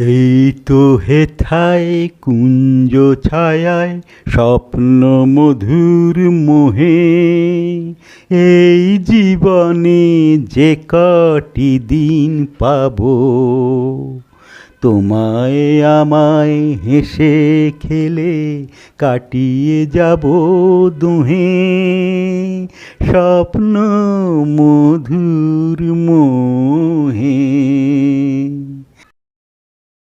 এই তো হেথায় কুঞ্জ ছায়ায় স্বপ্ন মধুর মোহে। এই জীবনে যে কটি দিন পাবো, তোমায় আমায় হেসে খেলে কাটিয়ে যাব দুহে। স্বপ্ন মধুর মোহে।